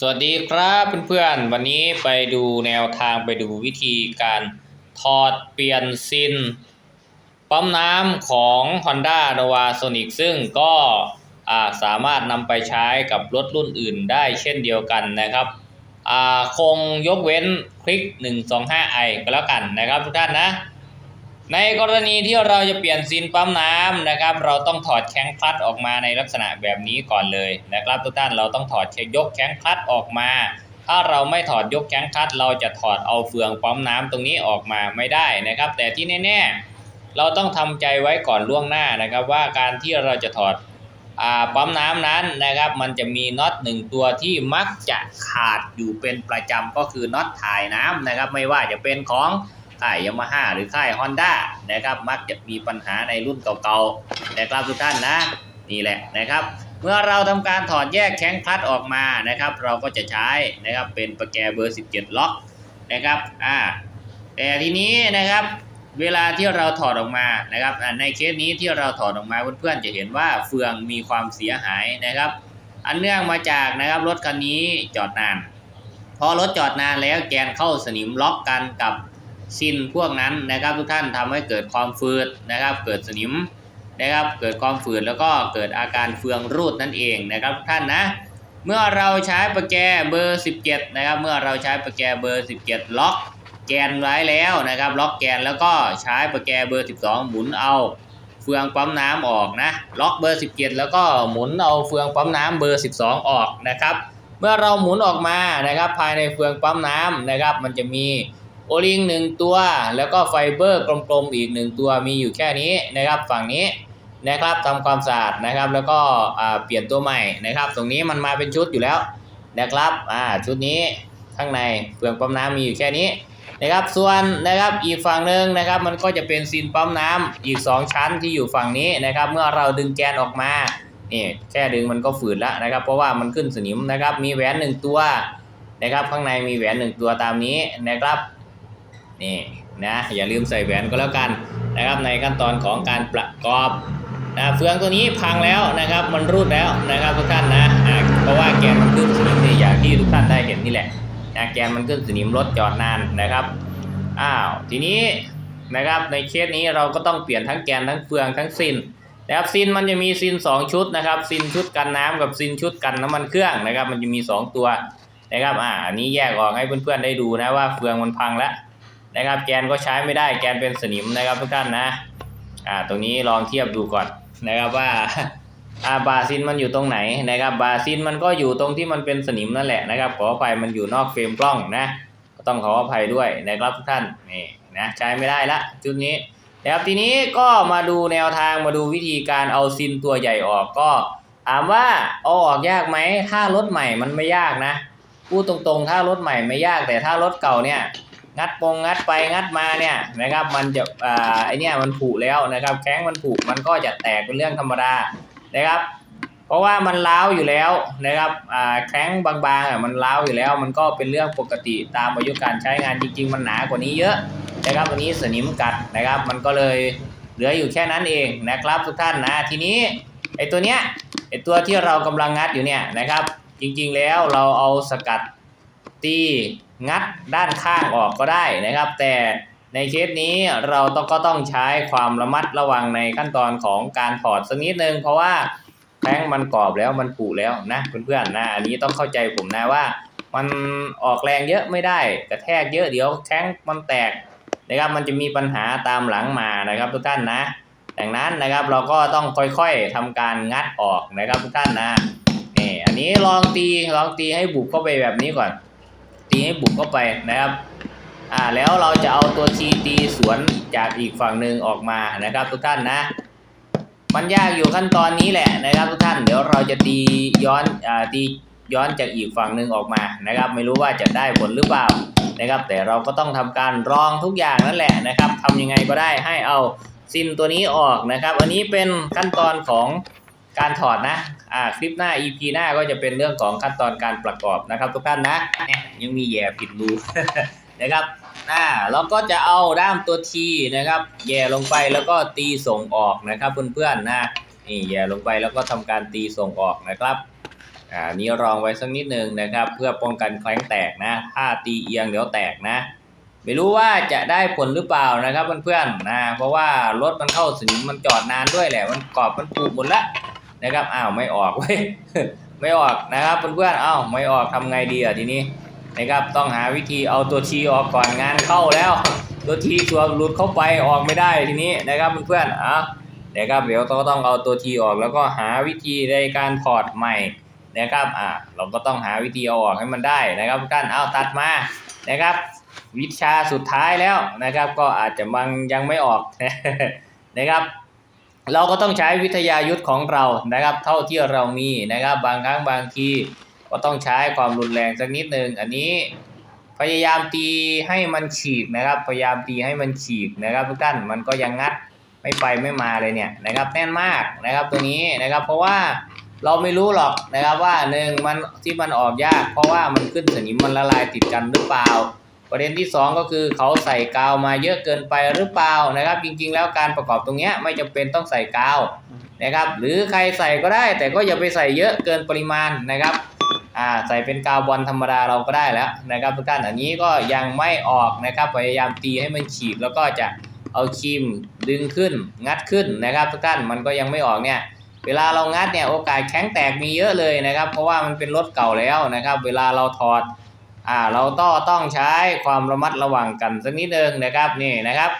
สวัสดีครับเพื่อนๆ วันนี้ไปดูแนวทางไปดูวิธีการถอดเปลี่ยนซินปั๊มน้ำของ Honda Nova Sonic ซึ่งก็สามารถนำไปใช้กับรถรุ่นอื่นได้เช่นเดียวกันนะครับคงยกเว้นคลิก 125i ก็แล้วกันนะครับทุกท่านนะ ในกรณีที่เราจะเปลี่ยนซินปั๊มน้ำนะครับ เราต้องถอดแข้งคลัตช์ออกมาในลักษณะแบบนี้ก่อนเลยนะครับทุกท่านเราต้องถอดยกแข้งคลัตช์ออกมา ถ้าเราไม่ถอดยกแข้งคลัตช์เราจะถอดเอาเฟืองปั๊มน้ำตรงนี้ออกมาไม่ได้นะครับ แต่ที่แน่ๆเราต้องทำใจไว้ก่อนล่วงหน้านะครับ ว่าการที่เราจะถอดอปั๊มน้ำนั้นนะครับ มันจะมีน็อตหนึ่งตัวที่มักจะขาดอยู่เป็นประจำก็คือน็อตถ่ายน้ำนะครับ ไม่ว่าจะเป็นของ ค่ายยามาฮ่าหรือค่ายฮอนด้านะครับมักจะมีปัญหาในรุ่นเก่าๆนะครับทุกท่านนะนี่แหละนะครับ เมื่อเราทำการถอดแยกแข้งคลัตออกมานะครับ เราก็จะใช้นะครับเป็นประแกเบอร์ 17 ล็อกนะครับอ่าแต่ทีนี้นะครับเวลาที่เราถอดออกมานะครับ ในเคสนี้ที่เราถอดออกมาเพื่อนๆจะเห็นว่าเฟืองมีความเสียหายนะครับ อันเนื่องมาจากนะครับรถคันนี้จอดนาน พอรถจอดนานแล้วแกนเข้าสนิมล็อกกันกับ ซินพวกนั้นนะครับทุกท่านทำให้เกิดความฟืดนะครับ เกิดสนิมนะครับ เกิดความฝืดแล้วก็เกิดอาการเฟืองรูดนั่นเองนะครับทุกท่านนะเมื่อเราใช้ประแกเบอร์ 17 นะครับ เมื่อเราใช้ประแกเบอร์ 17 ล็อกแกนไว้แล้วนะครับ ล็อกแกนแล้วก็ใช้ประแกเบอร์ 12 หมุนเอาเฟืองปั๊มน้ำออกนะล็อกเบอร์ 17 แล้วก็หมุนเอาเฟืองปั๊มน้ำเบอร์ 12 ออกนะครับ เมื่อเราหมุนออกมานะครับ ภายในเฟืองปั๊มน้ำนะครับ มันจะมี โอลิงหนึ่งตัว แล้วก็ไฟเบอร์กลมๆอีกหนึ่งตัวมีอยู่แค่นี้นะครับฝั่งนี้นะครับทำความสะอาดนะครับ แล้วก็เปลี่ยนตัวใหม่นะครับ ตรงนี้มันมาเป็นชุดอยู่แล้วนะครับอ่าชุดนี้ข้างในเฟืองปั๊มน้ำมีอยู่แค่นี้นะครับ ส่วนนะครับอีกฝั่งหนึ่งนะครับ มันก็จะเป็นซีนปั๊มน้ำอีก 2 ชั้นที่อยู่ฝั่งนี้นะครับ เมื่อเราดึงแกนออกมานี่แค่ดึงมันก็ฝืดแล้วนะครับ เพราะว่ามันขึ้นสนิมนะครับ มีแหวนหนึ่งตัวนะครับ ข้างในมีแหวนหนึ่งตัวตามนี้นะครับ นี่นะอย่าลืมใส่แหวนก็แล้วกันนะครับในขั้นตอนของการประกอบนะเฟืองตัวนี้พังแล้วนะครับมันรูดแล้วนะครับทุกท่านนะเพราะว่าแกนมันขึ้นสนิมนี่อย่างที่ทุกท่านได้เห็นนี่แหละนะแกนมันขึ้นสนิมรถจอดนานนะครับอ้าวทีนี้นะครับในเคสนี้เราก็ต้องเปลี่ยนทั้งแกนทั้งเฟืองทั้งซินนะครับซินมันจะมีซิน 2 ชุดนะครับซินชุดกันน้ำกับซินชุดกันน้ำมันเครื่องนะครับมันจะมี 2 ตัวนะครับอ่าอันนี้แยกออกให้เพื่อนๆได้ดูนะว่าเฟืองมันพังแล้ว นะครับ แกนก็ใช้ไม่ได้แกนเป็นสนิมนะครับทุกท่านนะอ่าตรงนี้ลองเทียบดูก่อนนะครับว่าอาบาซินมันอยู่ตรงไหนนะครับ บาซินมันก็อยู่ตรงที่มันเป็นสนิมนั่นแหละนะครับ ขออภัยมันอยู่นอกเฟรมกล้องนะก็ต้องขออภัยด้วยนะครับทุกท่านนี่นะใช้ไม่ได้ละชุดนี้นะครับทีนี้ก็มาดูแนวทางมาดูวิธีการเอาซินตัวใหญ่ออกก็ถามว่าเอาออกยากไหมถ้ารถใหม่มันไม่ยากนะพูดตรงๆ ถ้ารถใหม่ไม่ยากแต่ถ้ารถเก่าเนี่ย งัดปงงัดไปงัดมาเนี่ยนะครับ มันจะอ่าไอเนี่ยมันผุแล้วนะครับ แข้งมันผุมันก็จะแตกเป็นเรื่องธรรมดานะครับ เพราะว่ามันล้าวอยู่แล้วนะครับอ่าแข้งบางๆอะมันล้าวอยู่แล้ว มันก็เป็นเรื่องปกติตามอายุการใช้งานจริง ๆ มันหนากว่านี้เยอะนะครับวันนี้สนิมกัดนะครับ มันก็เลยเหลืออยู่แค่นั้นเองนะครับทุกท่านนะทีนี้ไอตัวเนี้ยไอตัวที่เรากำลังงัดอยู่เนี่ยนะครับ จริงๆแล้วเราเอาสกัดตี งัดด้านข้างออกก็ได้นะครับ แต่ในเคสนี้เราต้องก็ต้องใช้ความระมัดระวังในขั้นตอนของการถอดสักนิดนึง เพราะว่าแข้งมันกรอบแล้วมันผุแล้วนะเพื่อนๆนะอันนี้ต้องเข้าใจผมนะว่า มันออกแรงเยอะไม่ได้กระแทกเยอะเดี๋ยวแข้งมันแตกนะครับมันจะมีปัญหาตามหลังมานะครับทุกท่านนะดังนั้นนะครับเราก็ต้องค่อยๆทำการงัดออกนะครับทุกท่านนะนี่อันนี้ลองตีลองตีให้บุกเข้าไปแบบนี้ก่อน ตีให้บุกเข้าไปนะครับอ่าแล้วเราจะเอาตัวทีตีสวนจากอีกฝั่งหนึ่งออกมานะครับ ทุกท่านนะ มันยากอยู่ขั้นตอนนี้แหละนะครับ ทุกท่านเดี๋ยวเราจะตีย้อนอ่าตีย้อนจากอีกฝั่งหนึ่งออกมานะครับ ไม่รู้ว่าจะได้ผลหรือเปล่านะครับ แต่เราก็ต้องทำการรองทุกอย่างนั่นแหละนะครับทำยังไงก็ได้ให้เอาซินตัวนี้ออกนะครับ อันนี้เป็นขั้นตอนของ การถอดนะอ่าคลิปหน้า EP หน้าก็จะเป็นเรื่องของขั้นตอนการประกอบนะครับทุกท่านนะเนี่ยยังมีแย่ผิดรู นะครับอ่าเราก็จะเอาด้ามตัวทีนะครับแย่ลงไปแล้วก็ตีส่งออกนะครับเพื่อนๆนะนี่แย่ลงไปแล้วก็ทำการตีส่งออกนะครับอ่านี้รองไว้สักนิดหนึ่งนะครับ เพื่อป้องกันแคลงแตกนะถ้าตีเอียงเดี๋ยวแตกนะไม่รู้ว่าจะได้ผลหรือเปล่านะครับเพื่อนๆนะเพราะว่ารถมันเข้าสนิมมันจอดนานด้วยแหละมันกรอบมันปูหมดละ นะครับอ้าวไม่ออกเว้ยไม่ออกนะครับเพื่อนๆอ้าวไม่ออกทำไงดีอะทีนี้นะครับต้องหาวิธีเอาตัวทีออกก่อนงานเข้าแล้ว ตัวทีตัวหลุดเข้าไปออกไม่ได้ทีนี้นะครับเพื่อนๆอะนะครับเดี๋ยวก็ต้องเอาตัวทีออกแล้วก็หาวิธีในการถอดใหม่นะครับอะเราก็ต้องหาวิธีเอาออกให้มันได้นะครับทุกท่านเอาตัดมานะครับ วิชาสุดท้ายแล้วนะครับ ก็อาจจะบางยังไม่ออกนะครับ เราก็ต้องใช้วิทยายุทธของเรานะครับ เท่าที่เรามีนะครับ บางครั้งบางทีก็ต้องใช้ความรุนแรงสักนิดหนึ่งอันนี้พยายามตีให้มันฉีกนะครับ พยายามตีให้มันฉีกนะครับ ทุกท่านมันก็ยังงัดไม่ไปไม่มาเลยเนี่ยนะครับแน่นมากนะครับตัวนี้นะครับ เพราะว่าเราไม่รู้หรอกนะครับว่าหนึ่งมันที่มันออกยาก เพราะว่ามันขึ้นสนิมมันละลายติดกันหรือเปล่า ประเด็นที่สองก็คือเขาใส่กาวมาเยอะเกินไปหรือเปล่านะครับ จริงๆ แล้วการประกอบตรงเนี้ยไม่จำเป็นต้องใส่กาวนะครับ หรือใครใส่ก็ได้ แต่ก็อย่าไปใส่เยอะเกินปริมาณนะครับอ่าใส่เป็นกาวบอลธรรมดาเราก็ได้แล้วนะครับทุกท่านอันนี้ก็ยังไม่ออกนะครับพยายามตีให้มันฉีกแล้วก็จะเอาครีมดึงขึ้นงัดขึ้นนะครับ ทุกท่านมันก็ยังไม่ออกเนี่ยเวลาเรางัดเนี่ยโอกาสแข็งแตกมีเยอะเลยนะครับ เพราะว่ามันเป็นรถเก่าแล้วนะครับ เวลาเราถอด อ่าเราต้องต้องใช้ความระมัดระวังกันสักนิดนึงนะครับนี่นะครับ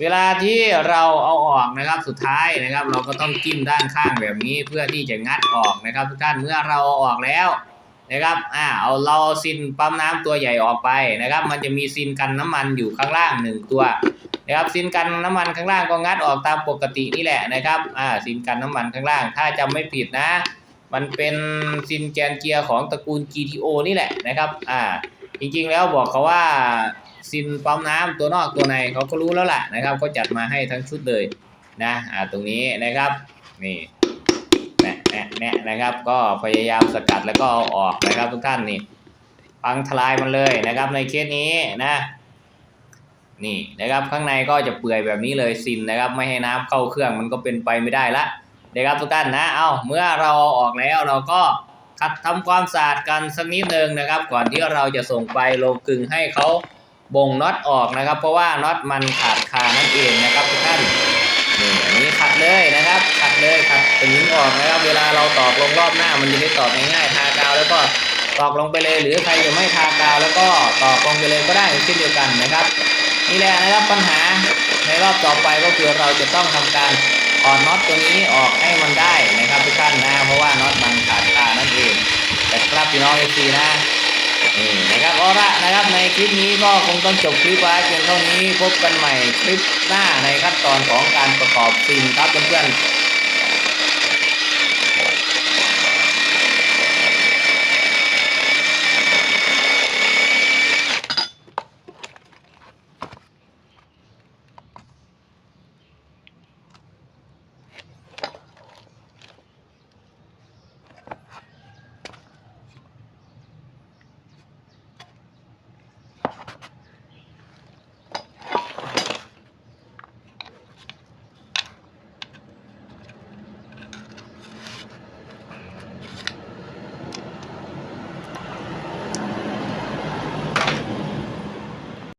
เวลาที่เราเอาออกนะครับสุดท้ายนะครับ เราก็ต้องจิ้มด้านข้างแบบนี้เพื่อที่จะงัดออกนะครับ ทุกท่านเมื่อเราเอาออกแล้วนะครับอ่าเอาเราเอาซินปั๊มน้ำตัวใหญ่ออกไปนะครับ มันจะมีซินกันน้ำมันอยู่ข้างล่างหนึ่งตัวนะครับซินกันน้ำมันข้างล่างก็งัดออกตามปกตินี่แหละนะครับอ่าซินกันน้ำมันข้างล่าง ถ้าจำไม่ผิดนะ มันเป็นซินแกนเกียของตระกูล GTO นี่แหละนะครับ อ่า จริงๆแล้วบอกเขาว่าซินปั๊มน้ำตัวนอกตัวในเขาก็รู้แล้วล่ะนะครับเขาจัดมาให้ทั้งชุดเลยนะอ่าตรงนี้นะครับนี่แนะแนะแนะนะครับ ก็พยายามสกัดแล้วก็เอาออกนะครับทุกท่านนี่พังทลายมันเลยนะครับ ในเคสนี้นะนี่นะครับข้างในก็จะเปื่อยแบบนี้เลยซินนะครับ ไม่ให้น้ำเข้าเครื่องมันก็เป็นไปไม่ได้ละ นะครับทุกท่านนะเอาเมื่อเราออกแล้วเราก็ขัดทำความสะอาดกันสักนิดนึงนะครับ ก่อนที่เราจะส่งไปโลกึงให้เขาบ่งน็อตออกนะครับ เพราะว่าน็อตมันขาดคานั่นเองนะครับทุกท่านนี่อันนี้ขัดเลยนะครับ ขัดเลยขัดสนิมออกนะครับ เวลาเราตอกลงรอบหน้ามันจะได้ตอกง่ายๆทากาวแล้วก็ตอกลงไปเลยหรือใครจะไม่ทากาวแล้วก็ตอกลงไปเลยก็ได้เช่นเดียวกันนะครับ นี่แหละนะครับปัญหาในรอบต่อไปก็คือเราจะต้องทำการ ถอดน็อตตัวนี้ออกให้มันได้นะครับทุกท่านนะ เพราะว่าน็อตมันขาดคานั่นเองแต่ครับพี่น้องเอซีนะนี่นะครับเอาละนะครับในคลิปนี้ก็คงต้องจบคลิปไว้เพียงเท่านี้พบกันใหม่คลิปหน้าในขั้นตอนของการประกอบซิมครับเพื่อนๆ